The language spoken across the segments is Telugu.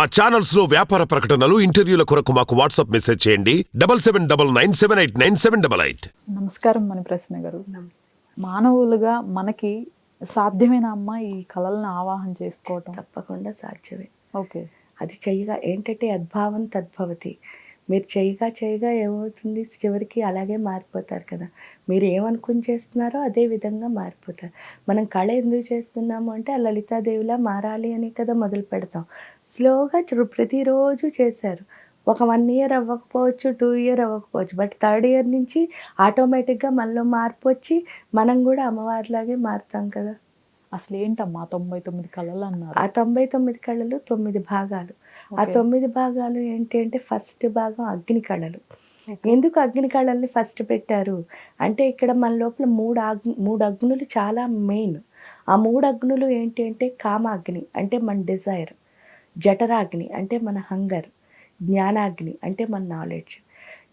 మా ఛానల్స్లో వ్యాపార ప్రకటనలు ఇంటర్వ్యూల కొరకు మాకు వాట్సాప్ మెసేజ్ చేయండి. Double seven double nine seven eight nine seven double eight. నమస్కారం మన ప్రశ్న గారు మానవులుగా మనకి సాధ్యమైన అమ్మ ఈ కళలను ఆవాహన చేసుకోవటం. తప్పకుండా సాధ్యమే. ఓకే. అది చెయ్యగా ఏంటంటే అద్భావం తద్భవతి. మీరు చేయగా చేయగా ఏమవుతుంది? చివరికి అలాగే మారిపోతారు కదా. మీరు ఏమనుకుని చేస్తున్నారో అదే విధంగా మారిపోతారు. మనం కళ ఎందుకు చేస్తున్నాము అంటే ఆ లలితాదేవిలా మారాలి అని కదా మొదలు పెడతాం. స్లోగా ప్రతిరోజు చేశారు. ఒక వన్ ఇయర్ అవ్వకపోవచ్చు టూ ఇయర్ అవ్వకపోవచ్చు. బట్ థర్డ్ ఇయర్ నుంచి ఆటోమేటిక్గా మనలో మార్పు వచ్చి మనం కూడా అమ్మవారిలాగే మారుతాం కదా. అసలు ఏంటమ్మా తొంభై తొమ్మిది కళలు అన్నారు. ఆ తొంభై తొమ్మిది కళలు తొమ్మిది భాగాలు. ఆ. తొమ్మిది భాగాలు ఏంటి అంటే ఫస్ట్ భాగం అగ్ని కళలు. ఎందుకు అగ్ని కళల్ని ఫస్ట్ పెట్టారు? అంటే ఇక్కడ మన లోపల మూడు అగ్ని మూడు అగ్నులు చాలా మెయిన్. ఆ మూడు అగ్నులు ఏంటి అంటే కామాగ్ని అంటే మన డిజైర్. జఠరాగ్ని అంటే మన హంగర్. జ్ఞానాగ్ని అంటే మన నాలెడ్జ్.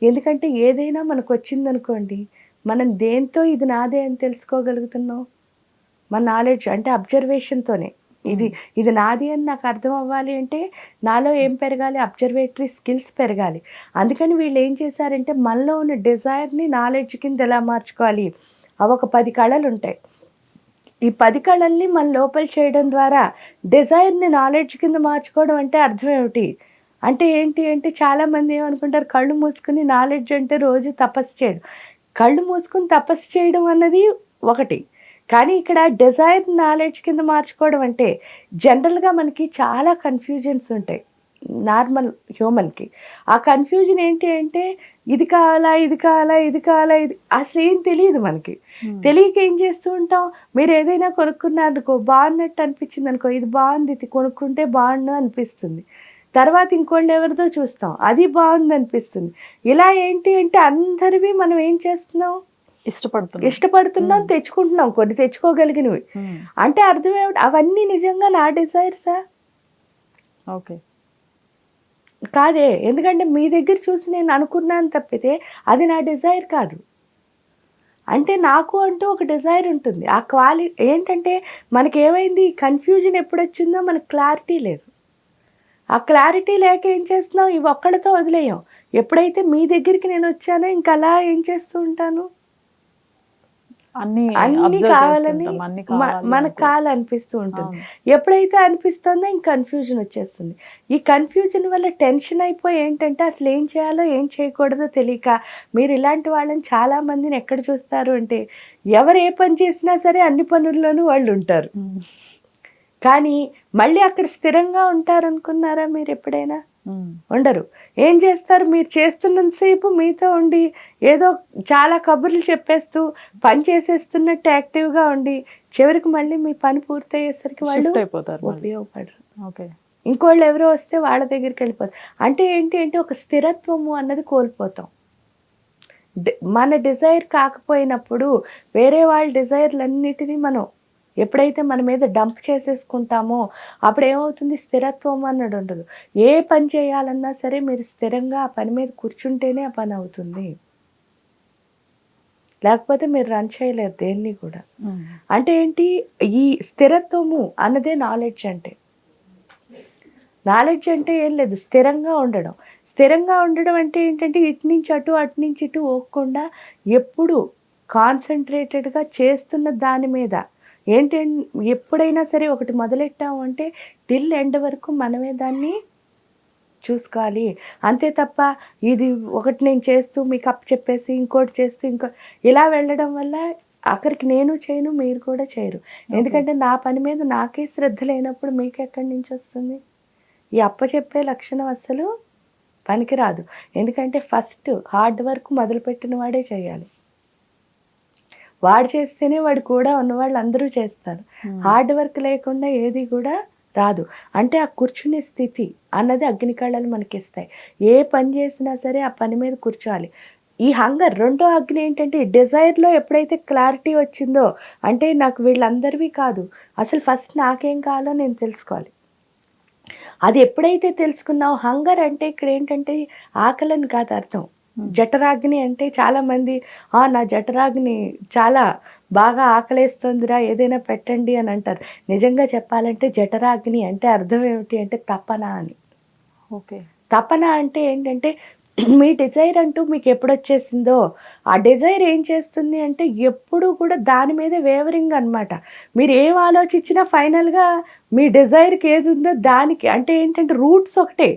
ఎందుకంటే ఏదైనా మనకు వచ్చిందనుకోండి మనం దేంతో ఇది నాదే అని తెలుసుకోగలుగుతున్నాం? మన నాలెడ్జ్ అంటే అబ్జర్వేషన్తోనే ఇది ఇది నాది అని నాకు అర్థం అవ్వాలి అంటే నాలో ఏం పెరగాలి? అబ్జర్వేటరీ స్కిల్స్ పెరగాలి. అందుకని వీళ్ళు ఏం చేశారంటే మనలో ఉన్న డిజైర్ని నాలెడ్జ్ కింద ఎలా మార్చుకోవాలి? అవి ఒక పది కళలు ఉంటాయి ఈ పది కళల్ని మన లోపల చేయడం ద్వారా డిజైర్ని నాలెడ్జ్ కింద మార్చుకోవడం అంటే అర్థం ఏమిటి? అంటే ఏంటి అంటే చాలామంది ఏమనుకుంటారు? కళ్ళు మూసుకుని నాలెడ్జ్ అంటే రోజు తపస్సు చేయడం. కళ్ళు మూసుకుని తపస్సు చేయడం అన్నది ఒకటి. కానీ ఇక్కడ డిజైర్ నాలెడ్జ్ కింద మార్చుకోవడం అంటే జనరల్గా మనకి చాలా కన్ఫ్యూజన్స్ ఉంటాయి నార్మల్ హ్యూమన్కి. ఆ కన్ఫ్యూజన్ ఏంటి అంటే ఇది కావాలా ఇది కావాలా ఇది కావాలా ఇది అసలు ఏం తెలియదు మనకి. తెలియక ఏం చేస్తూ ఉంటాం? మీరు ఏదైనా కొనుక్కున్నారనుకో బాగున్నట్టు అనిపించింది అనుకో ఇది బాగుంది ఇది కొనుక్కుంటే బాగుండు అనిపిస్తుంది. తర్వాత ఇంకోళ్ళు ఎవరిదో చూస్తాం అది బాగుంది అనిపిస్తుంది. ఇలా ఏంటి అంటే అందరివి మనం ఏం చేస్తున్నాం? ఇష్టపడుతున్నా ఇష్టపడుతున్నాం తెచ్చుకుంటున్నాం కొన్ని తెచ్చుకోగలిగినవి. అంటే అర్థం ఏమిటి? అవన్నీ నిజంగా నా డిజైర్సా? ఓకే. కాదే. ఎందుకంటే మీ దగ్గర చూసి నేను అనుకున్నాను తప్పితే అది నా డిజైర్ కాదు. అంటే నాకు అంటూ ఒక డిజైర్ ఉంటుంది. ఆ క్వాలి ఏంటంటే మనకి ఏమైంది కన్ఫ్యూజన్ ఎప్పుడు వచ్చిందో మనకు క్లారిటీ లేదు. ఆ క్లారిటీ లేక ఏం చేస్తున్నాం ఇవి ఒక్కడితో వదిలేయం. ఎప్పుడైతే మీ దగ్గరికి నేను వచ్చానో ఇంకా అలా ఏం చేస్తూ ఉంటాను? అన్ని కావాలని మనకు. కావాలనిపిస్తూ ఉంటుంది. ఎప్పుడైతే అనిపిస్తుందో ఇంక కన్ఫ్యూజన్ వచ్చేస్తుంది ఈ కన్ఫ్యూజన్ వల్ల టెన్షన్ అయిపోయి ఏంటంటే అసలు ఏం చేయాలో ఏం చేయకూడదో తెలియక మీరు ఇలాంటి వాళ్ళని చాలా మందిని ఎక్కడ చూస్తారు అంటే ఎవరు ఏ పని చేసినా సరే అన్ని పనుల్లోనూ వాళ్ళు ఉంటారు. కానీ మళ్ళీ అక్కడ స్థిరంగా ఉంటారనుకున్నారా మీరు ఎప్పుడైనా. ఉండరు ఏం చేస్తారు? మీరు చేస్తున్నంతసేపు మీతో ఉండి ఏదో చాలా కబుర్లు చెప్పేస్తూ పని చేసేస్తున్నట్టు యాక్టివ్గా ఉండి చివరికి మళ్ళీ మీ పని పూర్తయ్యేసరికి వాళ్ళు అయిపోతారు. ఉపయోగపడరు. ఓకే. ఇంకోళ్ళు ఎవరో వస్తే వాళ్ళ దగ్గరికి వెళ్ళిపోతారు. అంటే ఏంటి అంటే ఒక స్థిరత్వము అన్నది కోల్పోతాం. మన డిజైర్ కాకపోయినప్పుడు వేరే వాళ్ళ డిజైర్లన్నిటినీ మనం ఎప్పుడైతే మన మీద డంప్ చేసేసుకుంటామో అప్పుడు ఏమవుతుంది స్థిరత్వం అన్నది ఉండదు ఏ పని చేయాలన్నా సరే మీరు స్థిరంగా ఆ పని మీద కూర్చుంటేనే ఆ పని అవుతుంది. లేకపోతే మీరు రన్ చేయలేరు దేన్ని కూడా. అంటే ఏంటి? ఈ స్థిరత్వము అన్నదే నాలెడ్జ్ అంటే. నాలెడ్జ్ అంటే ఏం లేదు స్థిరంగా ఉండడం. స్థిరంగా ఉండడం అంటే ఏంటంటే ఇటు నుంచి అటు అటు నుంచి ఇటు పోకుండా ఎప్పుడు కాన్సన్ట్రేటెడ్గా చేస్తున్న దాని మీద ఏంటి ఎప్పుడైనా సరే ఒకటి మొదలెట్టాము అంటే టిల్ ఎండ్ వరకు మనమే దాన్ని చూసుకోవాలి. అంతే తప్ప ఇది ఒకటి నేను చేస్తూ మీకు అప్ చెప్పేసి ఇంకోటి చేస్తూ ఇంకో ఇలా వెళ్ళడం వల్ల అక్కడికి నేను చేయను మీరు కూడా చేయరు. ఎందుకంటే నా పని మీద నాకే శ్రద్ధ లేనప్పుడు మీకు ఎక్కడి నుంచి వస్తుంది? ఈ అప్ప చెప్పే లక్షణం అస్సలు పనికిరాదు. ఎందుకంటే ఫస్ట్ హార్డ్ వర్క్ మొదలుపెట్టిన వాడే చేయాలి. వాడు చేస్తేనే వాడు కూడా ఉన్న వాళ్ళు అందరూ చేస్తారు. హార్డ్ వర్క్ లేకుండా ఏది కూడా రాదు. అంటే ఆ కూర్చునే స్థితి అన్నది అగ్ని కళలు మనకి ఇస్తాయి ఏ పని చేసినా సరే ఆ పని మీద కూర్చోవాలి. ఈ హంగర్ రెండో అగ్ని ఏంటంటే డిజైర్లో ఎప్పుడైతే క్లారిటీ వచ్చిందో అంటే నాకు వీళ్ళందరివి కాదు. అసలు ఫస్ట్ నాకేం కావాలో నేను తెలుసుకోవాలి. అది ఎప్పుడైతే తెలుసుకున్నావు హంగర్ అంటే ఇక్కడ ఏంటంటే ఆకలని కాదు అర్థం. జఠరాగ్ని అంటే చాలా మంది "ఆ, నా జఠరాగ్ని చాలా బాగా ఆకలేస్తుందిరా ఏదైనా పెట్టండి అని అంటారు. నిజంగా చెప్పాలంటే జఠరాగ్ని అంటే అర్థం ఏమిటి అంటే తపన అని. ఓకే. తపన అంటే ఏంటంటే మీ డిజైర్ అంటూ మీకు ఎప్పుడు వచ్చేసిందో ఆ డిజైర్ ఏం చేస్తుంది అంటే ఎప్పుడు కూడా దాని మీద వేవరింగ్ అన్నమాట. మీరు ఏం ఆలోచించినా ఫైనల్గా మీ డిజైర్కి ఏది ఉందో దానికి అంటే ఏంటంటే రూట్స్ ఒకటే.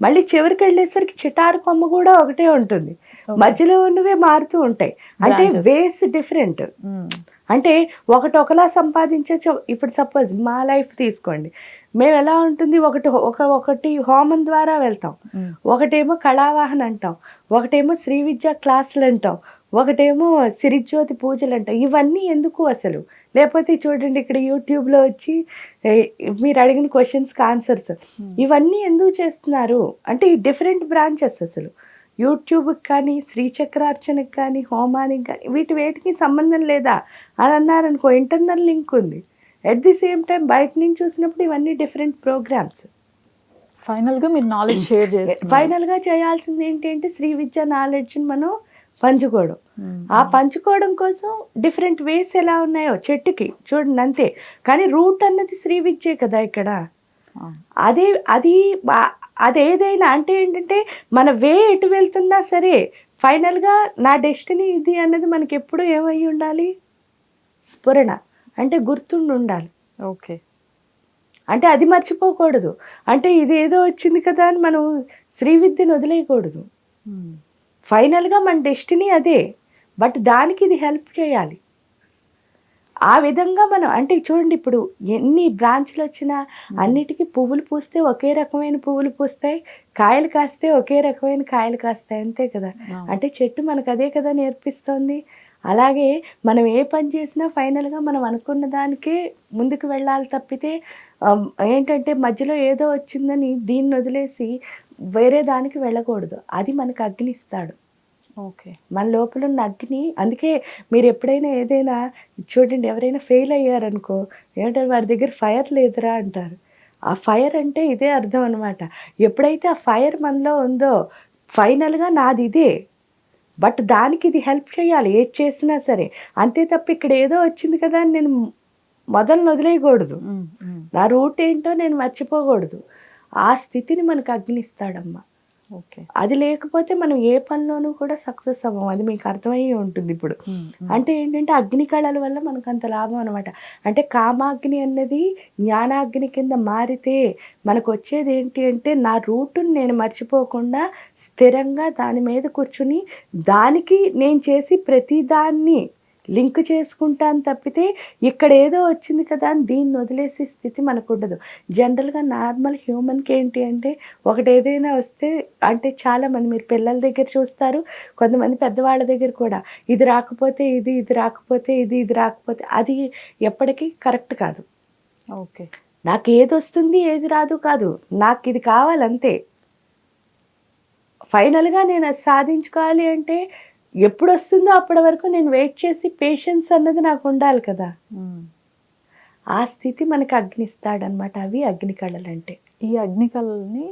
మళ్ళీ చివరికి వెళ్ళేసరికి చిటారు కొమ్మ కూడా ఒకటే ఉంటుంది. మధ్యలో ఉన్నవే మారుతూ ఉంటాయి. అంటే. వేస్ డిఫరెంట్ అంటే ఒకటి ఒకలా సంపాదించవచ్చు ఇప్పుడు సపోజ్ మా లైఫ్ తీసుకోండి. మేము ఎలా ఉంటుంది? ఒకటి ఒక ఒకటి హోమం ద్వారా వెళ్తాం. ఒకటేమో కళావాహన అంటాం. ఒకటేమో శ్రీ విద్యా క్లాసులు అంటాం. ఒకటేమో సిరిజ్యోతి పూజలు అంటాం. ఇవన్నీ ఎందుకు అసలు? లేకపోతే చూడండి ఇక్కడ యూట్యూబ్లో వచ్చి మీరు అడిగిన క్వశ్చన్స్కి ఆన్సర్స్ ఇవన్నీ ఎందుకు చేస్తున్నారు? అంటే ఈ డిఫరెంట్ బ్రాంచెస్ అసలు. యూట్యూబ్కి కానీ శ్రీచక్రార్చనకి కానీ హోమానికి కానీ వీటి వేటికి సంబంధం లేదా? అని అన్నారనుకో ఇంటర్నల్ లింక్ ఉంది. ఎట్ ది సేమ్ టైం బయట నుంచి చూసినప్పుడు ఇవన్నీ డిఫరెంట్ ప్రోగ్రామ్స్ ఫైనల్గా మీరు నాలెడ్జ్ షేర్ చేస్తున్నారు. ఫైనల్గా చేయాల్సింది ఏంటి అంటే శ్రీ విద్య నాలెడ్జ్ని మనం పంచుకోవడం. ఆ పంచుకోవడం కోసం డిఫరెంట్ వేస్ ఎలా ఉన్నాయో చెట్టుకి చూడండి అంతే. కానీ రూట్ అన్నది శ్రీ విద్యే కదా ఇక్కడ. అదే అది అదేదైనా అంటే ఏంటంటే మన వే ఎటు వెళ్తున్నా సరే ఫైనల్గా నా డెస్టినీ ఇది అన్నది మనకి ఎప్పుడు ఏమై ఉండాలి? స్ఫురణ. అంటే గుర్తుండి ఉండాలి. ఓకే. అంటే అది మర్చిపోకూడదు. అంటే ఇది ఏదో వచ్చింది కదా అని మనం శ్రీ విద్యను వదిలేయకూడదు. ఫైనల్గా మన డెస్టినీ అదే. బట్ దానికి ఇది హెల్ప్ చేయాలి. ఆ విధంగా మనం అంటే చూడండి ఇప్పుడు ఎన్ని బ్రాంచ్లు వచ్చినా అన్నిటికీ పువ్వులు పూస్తే ఒకే రకమైన పువ్వులు పూస్తాయి. కాయలు కాస్తే ఒకే రకమైన కాయలు కాస్తాయి. అంతే కదా. అంటే చెట్టు మనకు అదే కదా నేర్పిస్తోంది. అలాగే మనం ఏ పని చేసినా ఫైనల్గా మనం అనుకున్న దానికే ముందుకు వెళ్ళాలి తప్పితే ఏంటంటే మధ్యలో ఏదో వచ్చిందని దీన్ని వదిలేసి వేరే దానికి వెళ్ళకూడదు. అది మనకు అగ్నిస్తాడు. ఓకే. మన లోపల ఉన్న అగ్ని అందుకే మీరు ఎప్పుడైనా ఏదైనా చూడండి ఎవరైనా ఫెయిల్ అయ్యారనుకో ఏమంటారు వారి దగ్గర ఫైర్ లేదురా అంటారు. ఆ ఫైర్ అంటే ఇదే అర్థం అనమాట ఎప్పుడైతే ఆ ఫైర్ మనలో ఉందో ఫైనల్గా నాది ఇదే. బట్ దానికి ఇది హెల్ప్ చేయాలి ఏది చేసినా సరే. అంతే తప్ప ఇక్కడ ఏదో వచ్చింది కదా అని నేను మొదలు వదిలేయకూడదు. నా రూట్ ఏంటో నేను మర్చిపోకూడదు. ఆ స్థితిని మనకు అగ్నిస్తాడమ్మా. ఓకే. అది లేకపోతే మనం ఏ పనిలోనూ కూడా సక్సెస్ అవ్వం అది మీకు అర్థమయ్యే ఉంటుంది ఇప్పుడు. అంటే ఏంటంటే అగ్ని కళల వల్ల మనకు అంత లాభం అనమాట అంటే కామాగ్ని అన్నది జ్ఞానాగ్ని కింద మారితే మనకు వచ్చేది ఏంటి అంటే నా రూటుని నేను మర్చిపోకుండా స్థిరంగా దాని మీద కూర్చుని దానికి నేను చేసి ప్రతి దాన్ని లింక్ చేసుకుంటాను తప్పితే ఇక్కడ ఏదో వచ్చింది కదా అని దీన్ని వదిలేసే స్థితి మనకు ఉండదు జనరల్గా నార్మల్ హ్యూమన్కి ఏంటి అంటే ఒకటి ఏదైనా వస్తే అంటే చాలామంది మీరు పిల్లల దగ్గర చూస్తారు కొంతమంది పెద్దవాళ్ళ దగ్గర కూడా ఇది రాకపోతే ఇది ఇది రాకపోతే ఇది ఇది రాకపోతే అది ఎప్పటికీ కరెక్ట్ కాదు. ఓకే. నాకు ఏది వస్తుంది ఏది రాదు కాదు. నాకు ఇది కావాలంతే. ఫైనల్గా నేను అది సాధించుకోవాలి అంటే ఎప్పుడు వస్తుందో అప్పటి వరకు నేను వెయిట్ చేసి పేషెన్స్ అన్నది నాకు ఉండాలి కదా. ఆ స్థితి మనకి అగ్నిస్తాడనమాట అవి అగ్ని కళలు అంటే ఈ అగ్ని కళల్ని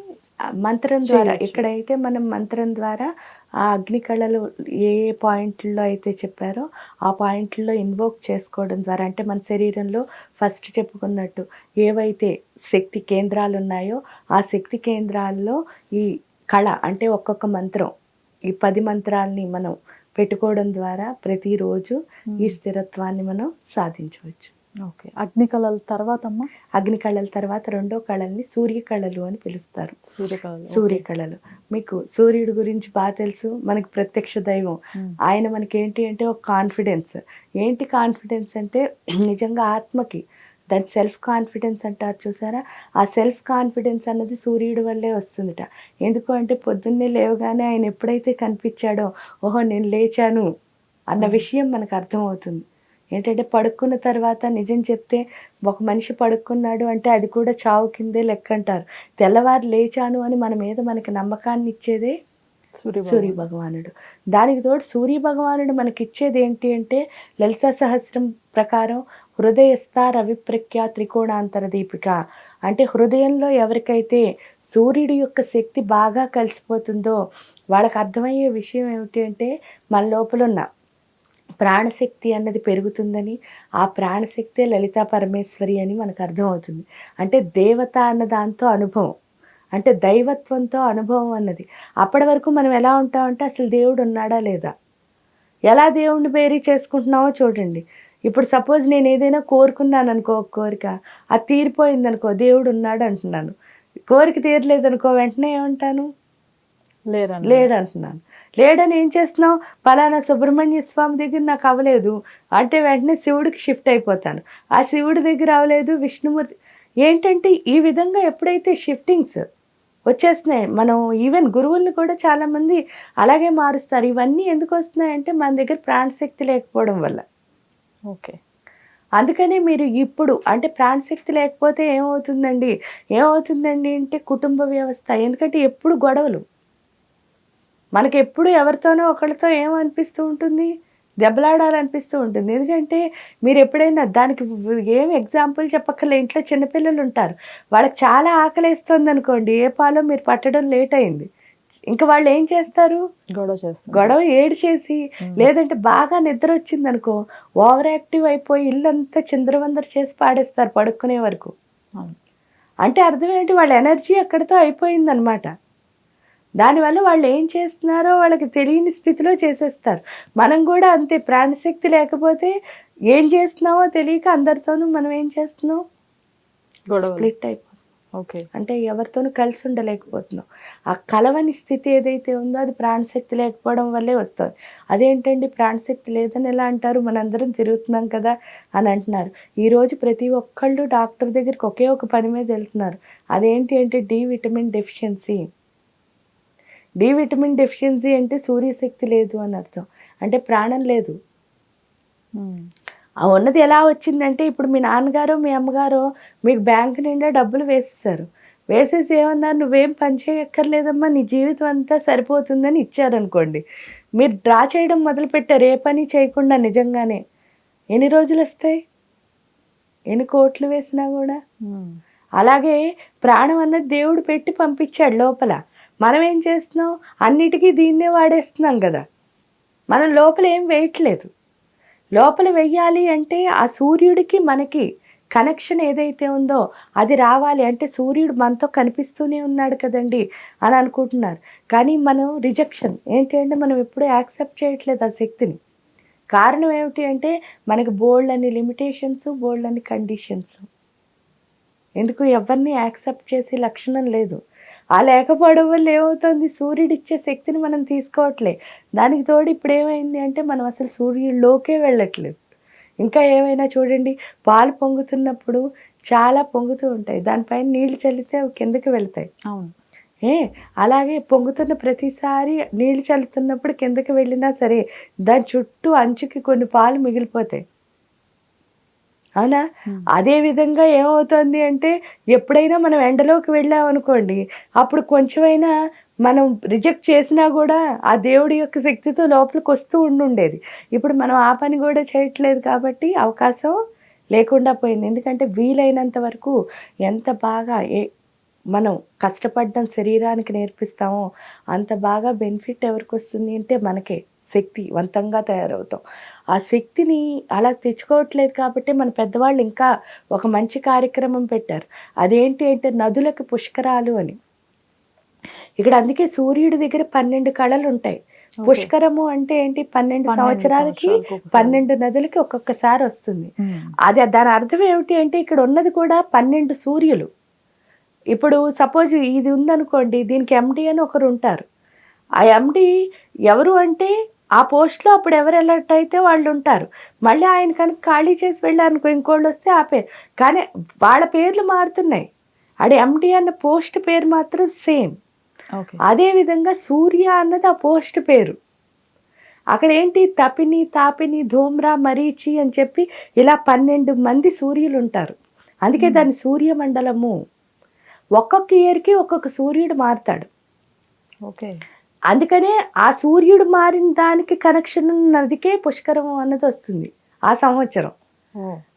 మంత్రం ద్వారా. ఎక్కడైతే మనం మంత్రం ద్వారా ఆ అగ్ని కళలు ఏ ఏ పాయింట్లో అయితే చెప్పారో ఆ పాయింట్లో ఇన్వోక్ చేసుకోవడం ద్వారా అంటే మన శరీరంలో ఫస్ట్ చెప్పుకున్నట్టు ఏవైతే శక్తి కేంద్రాలు ఉన్నాయో ఆ శక్తి కేంద్రాల్లో ఈ కళ అంటే ఒక్కొక్క మంత్రం ఈ పది మంత్రాల్ని మనం పెట్టుకోవడం ద్వారా ప్రతిరోజు ఈ స్థిరత్వాన్ని మనం సాధించవచ్చు. ఓకే. అగ్ని కళల తర్వాత అమ్మ? అగ్ని కళల తర్వాత రెండో కళల్ని సూర్య కళలు అని పిలుస్తారు. సూర్య కళలు సూర్య కళలు మీకు సూర్యుడి గురించి బాగా తెలుసు మనకి ప్రత్యక్ష దైవం. ఆయన మనకి ఏంటి అంటే ఒక కాన్ఫిడెన్స్ ఏంటి కాన్ఫిడెన్స్ అంటే నిజంగా ఆత్మకి దాని సెల్ఫ్ కాన్ఫిడెన్స్ అంటారు చూసారా? ఆ సెల్ఫ్ కాన్ఫిడెన్స్ అన్నది సూర్యుడి వల్లే వస్తుందిట. ఎందుకు అంటే పొద్దున్నే లేవగానే ఆయన ఎప్పుడైతే కనిపించాడో ఓహో నేను లేచాను అన్న విషయం మనకు అర్థమవుతుంది. ఏంటంటే పడుకున్న తర్వాత నిజం చెప్తే ఒక మనిషి పడుకున్నాడు అంటే అది కూడా చావు కిందే లెక్క అంటారు. తెల్లవారు లేచాను అని మన మీద మనకి నమ్మకాన్ని ఇచ్చేదే సూర్య సూర్య భగవానుడు. దానికి తోడు సూర్య భగవానుడు మనకి ఇచ్చేది ఏంటి అంటే లలిత సహస్రం ప్రకారం హృదయస్థ రవిప్రఖ్య త్రికోణాంతర దీపిక. అంటే హృదయంలో ఎవరికైతే సూర్యుడి యొక్క శక్తి బాగా కలిసిపోతుందో వాళ్ళకి అర్థమయ్యే విషయం ఏమిటి అంటే మన లోపల ఉన్న ప్రాణశక్తి అన్నది పెరుగుతుందని ఆ ప్రాణశక్తే లలితా పరమేశ్వరి అని మనకు అర్థమవుతుంది. అంటే దేవత అన్న దాంతో అనుభవం. అంటే దైవత్వంతో అనుభవం అన్నది. అప్పటి వరకు మనం ఎలా ఉంటామంటే అసలు దేవుడు ఉన్నాడా లేదా? ఎలా దేవుణ్ణి బేరీ చేసుకుంటున్నామో చూడండి. ఇప్పుడు సపోజ్ నేను ఏదైనా కోరుకున్నాను అనుకో ఒక కోరిక అది తీరిపోయింది అనుకో దేవుడు ఉన్నాడు అంటున్నాను. కోరిక తీరలేదు అనుకో వెంటనే ఏమంటాను? లేరండి లేడు అంటున్నాను లేడని ఏం చేస్తున్నావు? పలానా సుబ్రహ్మణ్య స్వామి దగ్గర నాకు అవ్వలేదు. అంటే వెంటనే శివుడికి షిఫ్ట్ అయిపోతాను. ఆ శివుడి దగ్గర అవ్వలేదు విష్ణుమూర్తి. ఏంటంటే ఈ విధంగా ఎప్పుడైతే షిఫ్టింగ్స్ వచ్చేస్తున్నాయి మనం ఈవెన్ గురువుల్ని కూడా చాలామంది అలాగే మారుస్తారు. ఇవన్నీ ఎందుకు వస్తున్నాయంటే మన దగ్గర ప్రాణశక్తి లేకపోవడం వల్ల. ఓకే. అందుకనే మీరు ఇప్పుడు అంటే ప్రాణశక్తి లేకపోతే ఏమవుతుందండి? ఏమవుతుందండి అంటే కుటుంబ వ్యవస్థ. ఎందుకంటే ఎప్పుడు గొడవలు. మనకి ఎప్పుడు ఎవరితోనో ఒకరితో ఏమనిపిస్తూ ఉంటుంది? దెబ్బలాడాలనిపిస్తూ ఉంటుంది. ఎందుకంటే మీరు ఎప్పుడైనా దానికి ఏం ఎగ్జాంపుల్ చెప్పక్కర్లే. ఇంట్లో చిన్నపిల్లలు ఉంటారు వాళ్ళకి చాలా ఆకలేస్తుంది అనుకోండి ఏ పాలో మీరు పట్టడం లేట్ అయింది. ఇంకా వాళ్ళు ఏం చేస్తారు? గొడవ చేస్తాం గొడవ ఏడు చేసి లేదంటే బాగా నిద్ర వచ్చింది అనుకో ఓవర్ యాక్టివ్ అయిపోయి ఇల్లంతా చిందరవందర చేసి పాడేస్తారు పడుకునే వరకు. అంటే అర్థం ఏంటి? వాళ్ళ ఎనర్జీ అక్కడితో అయిపోయిందనమాట. దానివల్ల వాళ్ళు ఏం చేస్తున్నారో వాళ్ళకి తెలియని స్థితిలో చేసేస్తారు. మనం కూడా అంతే ప్రాణశక్తి లేకపోతే ఏం చేస్తున్నామో తెలియక అందరితోనూ మనం ఏం చేస్తున్నాం? గొడవ స్ప్లిట్ అంటే ఎవరితోనూ కలిసి ఉండలేకపోతున్నాం. ఆ కలవని స్థితి ఏదైతే ఉందో అది ప్రాణశక్తి లేకపోవడం వల్లే వస్తుంది. అదేంటండి ప్రాణశక్తి లేదని ఎలా అంటారు? మనందరం తిరుగుతున్నాం కదా అని అంటున్నారు. ఈరోజు ప్రతి ఒక్కళ్ళు డాక్టర్ దగ్గరికి ఒకే ఒక పని మీద వెళ్తున్నారు. అదేంటి అంటే D vitamin deficiency. D vitamin deficiency అంటే సూర్యశక్తి లేదు అని అర్థం. అంటే ప్రాణం లేదు. ఆ ఉన్నది ఎలా వచ్చిందంటే ఇప్పుడు మీ నాన్నగారు మీ అమ్మగారు మీకు బ్యాంక్ నిండా డబ్బులు వేసేసారు వేసేసి ఏమన్నారు? నువ్వేం పని చేయక్కర్లేదమ్మా నీ జీవితం అంతా సరిపోతుందని ఇచ్చారనుకోండి. మీరు డ్రా చేయడం మొదలుపెట్టారు ఏ పని చేయకుండా నిజంగానే ఎన్ని రోజులు వస్తాయి? ఎన్ని కోట్లు వేసినా కూడా. అలాగే ప్రాణం అన్నది దేవుడు పెట్టి పంపించాడు లోపల. మనం ఏం చేస్తున్నాం? అన్నిటికీ దీన్నే వాడేస్తున్నాం కదా. మనం లోపల ఏం వేయట్లేదు. లోపల వెయ్యాలి అంటే ఆ సూర్యుడికి మనకి కనెక్షన్ ఏదైతే ఉందో అది రావాలి. అంటే సూర్యుడు మనతో కనిపిస్తూనే ఉన్నాడు కదండి అని అనుకుంటున్నారు. కానీ మనం రిజెక్షన్ ఏంటి అంటే మనం ఎప్పుడూ యాక్సెప్ట్ చేయట్లేదు ఆ శక్తిని. కారణం ఏమిటి అంటే మనకి బోల్డ్ అని లిమిటేషన్స్ బోల్డ్ అని కండిషన్స్ ఎందుకు? ఎవరిని యాక్సెప్ట్ చేసే లక్షణం లేదు. ఆ లేకపోవడం వల్ల ఏమవుతుంది? సూర్యుడు ఇచ్చే శక్తిని మనం తీసుకోవట్లే. దానికి తోడు ఇప్పుడు ఏమైంది అంటే మనం అసలు సూర్యుడిలోకే వెళ్ళట్లేదు. ఇంకా ఏమైనా చూడండి పాలు పొంగుతున్నప్పుడు చాలా పొంగుతూ ఉంటాయి. దానిపైన నీళ్ళు చల్లితే అవి కిందకి వెళ్తాయి. అవును. ఏ? అలాగే పొంగుతున్న ప్రతిసారి నీళ్ళు చల్లుతున్నప్పుడు కిందకి వెళ్ళినా సరే దాని చుట్టూ అంచుకి కొన్ని పాలు మిగిలిపోతాయి. అవునా. అదే విధంగా ఏమవుతుంది అంటే ఎప్పుడైనా మనం ఎండలోకి వెళ్ళామనుకోండి అప్పుడు కొంచెమైనా మనం రిజెక్ట్ చేసినా కూడా ఆ దేవుడి యొక్క శక్తితో లోపలికి వస్తూ ఉండుండేది. ఇప్పుడు మనం ఆ పని కూడా చేయట్లేదు కాబట్టి అవకాశం లేకుండా పోయింది. ఎందుకంటే వీలైనంత వరకు ఎంత బాగా ఏ మనం కష్టపడడం శరీరానికి నేర్పిస్తామో అంత బాగా బెనిఫిట్ ఎవరికి వస్తుంది అంటే మనకే. శక్తివంతంగా తయారవుతాం. ఆ శక్తిని అలా తెచ్చుకోవట్లేదు కాబట్టి మన పెద్దవాళ్ళు ఇంకా ఒక మంచి కార్యక్రమం పెట్టారు. అదేంటి అంటే నదులకు పుష్కరాలు అని. ఇక్కడ అందుకే సూర్యుడి దగ్గర పన్నెండు కళలు ఉంటాయి పుష్కరము అంటే ఏంటి? పన్నెండు సంవత్సరాలకి. పన్నెండు నదులకి ఒక్కొక్కసారి వస్తుంది. అది దాని అర్థం ఏమిటి అంటే ఇక్కడ ఉన్నది కూడా పన్నెండు సూర్యులు. ఇప్పుడు సపోజ్ ఇది ఉందనుకోండి దీనికి ఎండి అని ఒకరు ఉంటారు. ఆ ఎండి ఎవరు అంటే ఆ పోస్ట్లో అప్పుడు ఎవరు ఎలర్ట్ అయితే వాళ్ళు ఉంటారు. మళ్ళీ ఆయన కనుక ఖాళీ చేసి వెళ్ళారనుకో ఇంకోళ్ళు వస్తే ఆ పేరు. కానీ వాళ్ళ పేర్లు మారుతున్నాయి. ఆడ ఎండి అన్న పోస్ట్ పేరు మాత్రం సేమ్ అదేవిధంగా సూర్య అన్నది ఆ పోస్ట్ పేరు. అక్కడ ఏంటి? తపిని తాపిని ధూమ్రా మరీచి అని చెప్పి ఇలా పన్నెండు మంది సూర్యులు ఉంటారు. అందుకే దాన్ని సూర్యమండలము. ఒక్కొక్క ఇయర్కి ఒక్కొక్క సూర్యుడు మారుతాడు. ఓకే. అందుకనే ఆ సూర్యుడు మారిన దానికి కనెక్షన్ ఉన్నదికే పుష్కరం అన్నది వస్తుంది ఆ సంవత్సరం.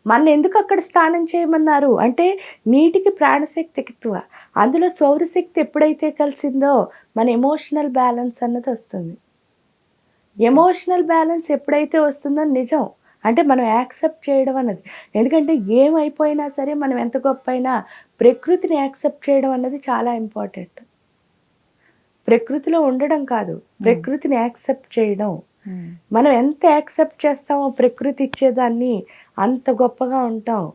మన ఎందుకు అక్కడ స్నానం చేయమన్నారు? అంటే నీటికి ప్రాణశక్తి ఎక్కువ. అందులో సౌరశక్తి ఎప్పుడైతే కలిసిందో మన ఎమోషనల్ బ్యాలెన్స్ అన్నది వస్తుంది. ఎమోషనల్ బ్యాలెన్స్ ఎప్పుడైతే వస్తుందో నిజం. అంటే మనం యాక్సెప్ట్ చేయడం అన్నది. ఎందుకంటే ఏమైపోయినా సరే మనం ఎంత గొప్ప అయినా ప్రకృతిని యాక్సెప్ట్ చేయడం అన్నది చాలా ఇంపార్టెంట్. ప్రకృతిలో ఉండడం కాదు ప్రకృతిని యాక్సెప్ట్ చేయడం. మనం ఎంత యాక్సెప్ట్ చేస్తామో ప్రకృతి ఇచ్చేదాన్ని అంత గొప్పగా ఉంటాం.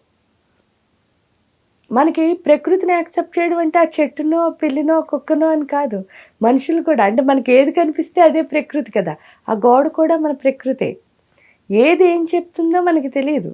మనకి ప్రకృతిని యాక్సెప్ట్ చేయడం అంటే ఆ చెట్టునో పిల్లినో కుక్కనో అని కాదు. మనుషులు కూడా అంటే మనకి ఏది కనిపిస్తే అదే ప్రకృతి కదా. ఆ గోడ కూడా మన ప్రకృతే. ఏది ఏం చెప్తుందో మనకి తెలియదు.